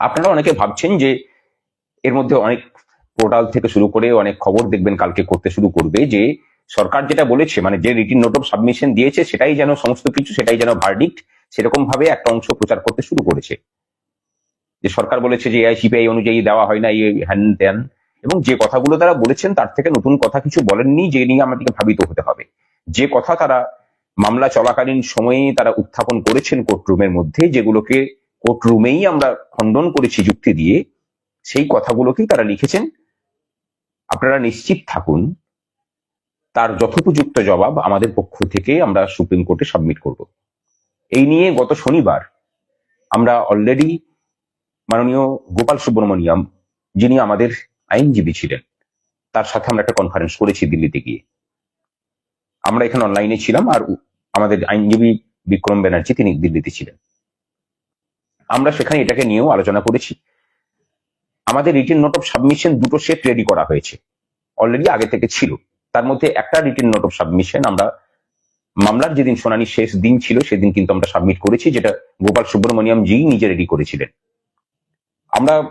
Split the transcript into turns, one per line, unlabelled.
আপনারা অনেকে ভাবছেন যে এর মধ্যে অনেক পোর্টাল থেকে শুরু করে অনেক খবর দেখবেন কালকে করতে শুরু করবে যে সরকার যেটা বলেছে মানে যে রিটিন নোট অফ সাবমিশন দিয়েছে, সেটাই যেন সমস্ত কিছু, সেটাই যেন ভার্ডিক্ট সেরকম ভাবে একটা অংশ প্রচার করতে শুরু করেছে। যে সরকার বলেছে যে এআই সিপিআই অনুযায়ী দেওয়া হয় না এই হ্যান ত্যান এবং যে কথাগুলো তারা বলেছেন, তার থেকে নতুন কথা কিছু বলেননি, যে নিয়ে আমাদেরকে ভাবিত হতে হবে। যে কথা তারা মামলা চলাকালীন সময়ে তারা উত্থাপন করেছেন কোর্টরুমের মধ্যে, যেগুলোকে কোর্টরুমেই আমরা খণ্ডন করেছি যুক্তি দিয়ে, সেই কথাগুলোকেই তারা লিখেছেন। আপনারা নিশ্চিত থাকুন, তার যথোপযুক্ত জবাব আমাদের পক্ষ থেকে আমরা সুপ্রিম কোর্টে সাবমিট করব। এই নিয়ে গত শনিবার আমরা অলরেডি মাননীয় গোপাল সুব্রমণিয়াম, যিনি আমাদের আইনজীবী ছিলেন, তার সাথে আমরা একটা কনফারেন্স করেছি দিল্লিতে গিয়ে। আমরা এখানে অনলাইনে ছিলাম আর আমাদের আইনজীবী বিক্রম ব্যানার্জি তিনি দিল্লিতে ছিলেন। আমরা সেখানে এটাকে নিয়েও আলোচনা করেছি। আমাদের রিটেন নোট অফ সাবমিশন দুটো সেট রেডি করা হয়েছে। অলরেডি আগে থেকে ছিল। তার মধ্যে একটা রিটেন নোট অফ সাবমিশন আমরা, মামলার যেদিন শুনানি শেষ দিন ছিল, সেদিন কিন্তু আমরা সাবমিট করেছি, যেটা গোপাল সুব্রমণিয়াম জি নিজে রেডি করেছিলেন। আমরা